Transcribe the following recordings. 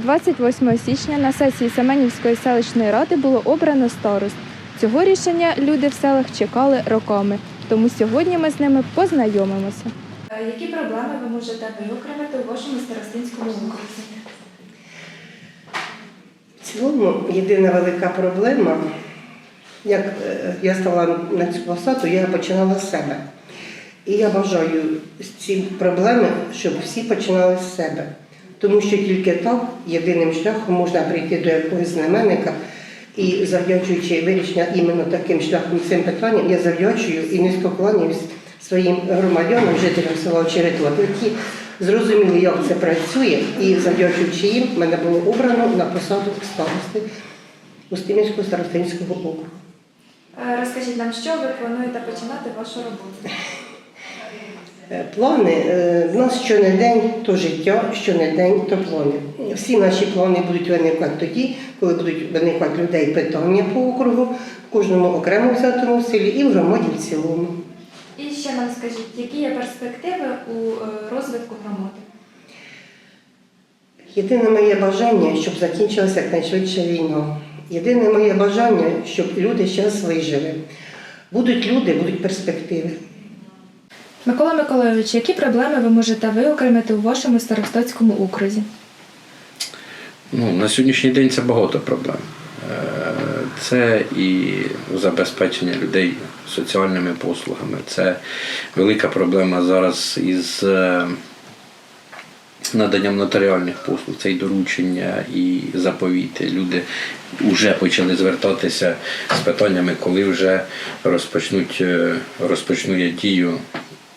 28 січня на сесії Семенівської селищної ради було обрано старост. Цього рішення люди в селах чекали роками, тому сьогодні ми з ними познайомимося. Які проблеми ви можете виокремити у вашому старостинському окрузі? В цілому єдина велика проблема, як е, я стала на цю посаду, я починала з себе. І я бажаю ці проблеми, щоб всі починали з себе. Тому що тільки так єдиним шляхом можна прийти до якогось знаменника. І завдячуючи вирішення іменно таким шляхом цим питанням, я завдячую і низько кланяюсь своїм громадянам, жителям села Очеретова, які зрозуміли, як це працює, і завдячуючи їм, мене було обрано на посаду старости Устинівського старостинського округу. Е, Розкажіть нам, що ви плануєте починати вашу роботу? Е, Плани е, в нас щонедень то життя, щонедень то плани. Всі наші плани будуть виникати тоді, коли будуть виникати людей питання по округу, в кожному окремо взятому селі і в громаді в цілому. І ще нам скажіть, які є перспективи у е, розвитку громади? Єдине моє бажання, щоб закінчилася якнайшвидше війна. Єдине моє бажання, щоб люди зараз вижили. Будуть люди, будуть перспективи. Микола Миколайович, які проблеми ви можете виокремити у вашому старостатському окрузі? Ну, на сьогоднішній день це багато проблем. Е, Це і забезпечення людей соціальними послугами. Це велика проблема зараз із е, наданням нотаріальних послуг, це і доручення, і заповіти. Люди вже почали звертатися з питаннями, коли вже розпочнуть, е, розпочнує дію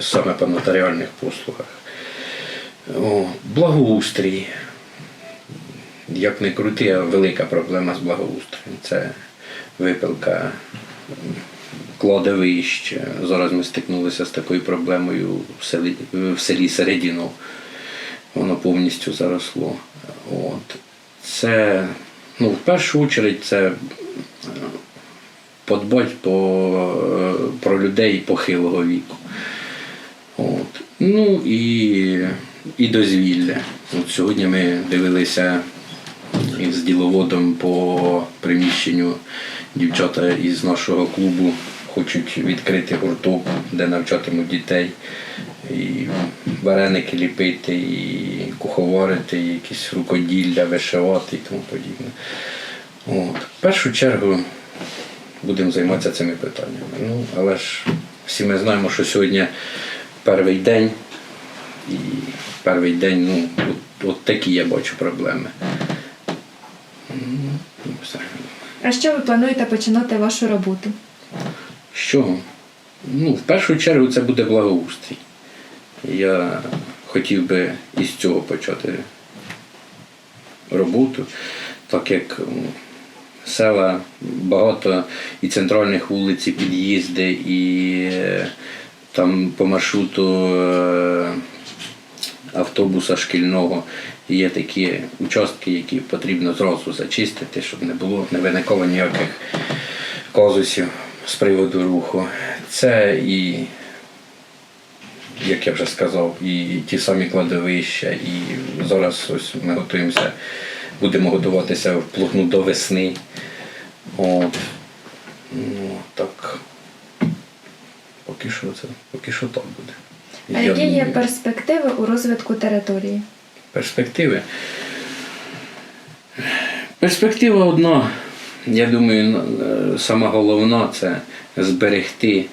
саме по нотаріальних послугах. О, благоустрій як не крути, а велика проблема з благоустроєм. Це випилка кладовищ. Зараз ми стикнулися з такою проблемою в селі, в селі Середіно. Воно повністю заросло. От. Це, ну, в першу чергу, це е, подбать по, е, про людей похилого віку. Ну і, і дозвілля. От сьогодні ми дивилися із діловодом по приміщенню дівчата із нашого клубу хочуть відкрити гурток, де навчатимуть дітей. І вареники ліпити, і куховарити, і якісь рукоділля, вишивати і тому подібне. От. В першу чергу будемо займатися цими питаннями. Ну, але ж всі ми знаємо, що сьогодні перший день, і перший день, ну, от, от такі я бачу проблеми. Ну, все. А що ви плануєте починати вашу роботу? Чого? Ну, в першу чергу це буде благоустрій. Я хотів би із цього почати роботу, так як села багато і центральних вулиць, і під'їзди, і е, там по маршруту е, автобуса шкільного є такі участки, які потрібно зразу зачистити, щоб не було, не виникало ніяких казусів з приводу руху. Це і, як я вже сказав, і ті самі кладовища, і зараз ось ми готуємося, будемо готуватися вплотну до весни. От. Ну, так. Поки що це, поки що так буде. А Я які є думаю, перспективи у розвитку території? перспективи. Перспектива одна, я думаю, е, сама головна це зберегти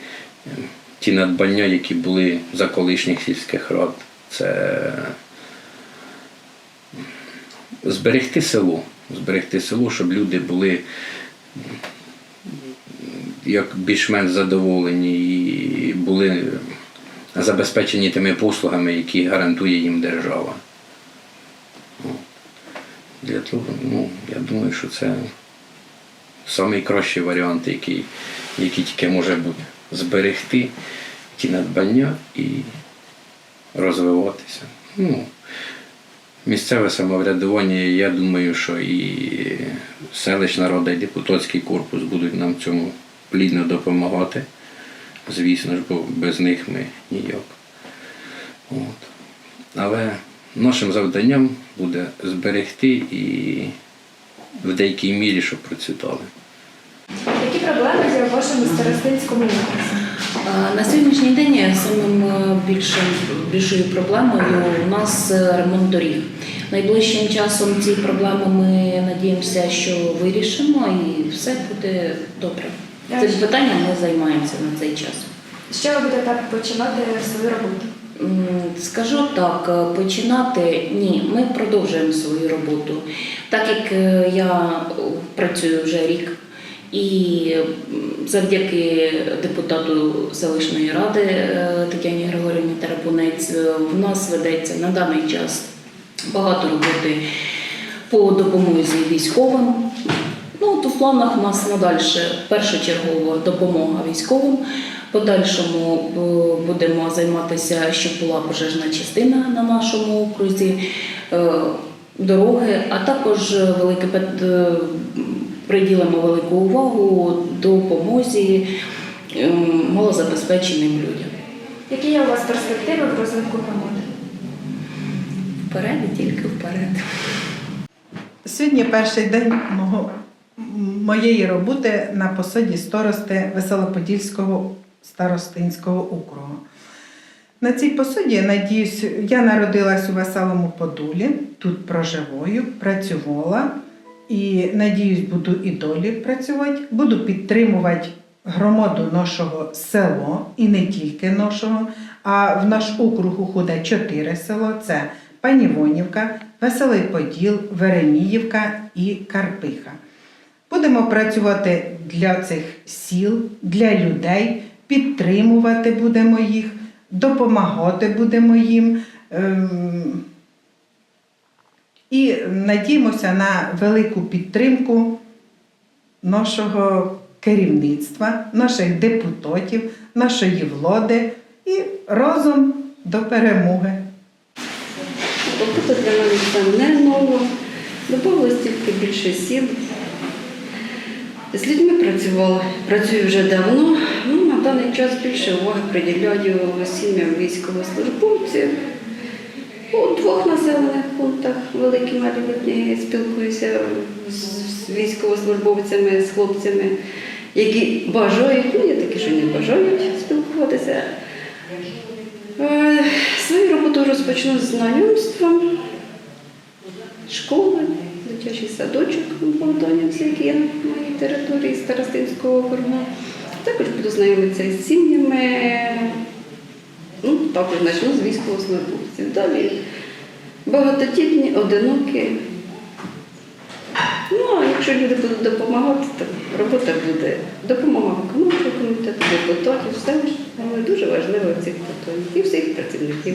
е, ті надбання, які були за колишніх сільських рад. Це зберегти село. Зберегти село, щоб люди були як більш-менш задоволені і були забезпечені тими послугами, які гарантує їм держава. Ну, Для того, ну, я думаю, що це найкращий варіант, який, який тільки може бути. Зберегти ті надбання і розвиватися. Ну, місцеве самоврядування, я думаю, що і селищна рада, і депутатський корпус будуть нам цьому плідно допомагати. Звісно ж, бо без них ми ніяк. От. Але нашим завданням буде зберегти і в деякій мірі, щоб процвітали. Які проблеми є у вашому старостинському окрузі? На сьогоднішній день самим е, більшим, більшою проблемою у нас е, ремонт доріг. Найближчим часом ці проблеми ми надіємося, що вирішимо і все буде добре. Цим питанням ми займаємося на цей час. Що ви будете починати свою роботу? Скажу так, е, починати ні, ми продовжуємо свою роботу. Так як е, я працюю вже рік, і завдяки депутату селищної ради е, Тетяні Григорівні Тарапунець в нас ведеться на даний час багато роботи по допомозі військовим. Ну, от у планах у нас надальше першочергова допомога військовим. Подальшому е, будемо займатися, щоб була пожежна частина на нашому окрузі, е, дороги, а також велике е, приділимо велику увагу допомозі малозабезпеченим людям. Які є у вас перспективи в розвитку громади? Вперед і тільки вперед. Сьогодні перший день мого, моєї роботи на посаді старости Веселоподільського старостинського округу. На цій посаді, надіюсь, я народилась у Веселому Подолі, тут проживаю, працювала і надіюсь, буду і долі працювати. Буду підтримувати громаду нашого село і не тільки нашого, а в наш округ уходить чотири село: це Панівонівка, Веселий Поділ, Вереміївка і Карпиха. Будемо працювати для цих сіл, для людей, підтримувати будемо їх, допомагати будемо їм. Ем, І надіємося на велику підтримку нашого керівництва, наших депутатів, нашої влади і разом до перемоги. Робота для мене це не ново. Добавилось тільки більше сіл. З людьми працювала, працюю вже давно. Ну, на даний час більше уваги приділяю сім'ям військовослужбовців. У двох населених пунктах великі малолітні спілкуюся з військовослужбовцями, з хлопцями, які бажають, ну є такі, що не бажають спілкуватися. Е, Свою роботу розпочну з знайомством, школи, дитячий садочок у Богданівці, який є на моїй території Старостинського округу. Також буду знайомитися з сім'ями, ну, також почну з військовослужбовців. Далі багатодітні, одинокі. Ну, а якщо люди будуть допомагати, то робота буде допомога виконавчого комітету, депутатів, все але дуже важливо цих питань і всіх працівників.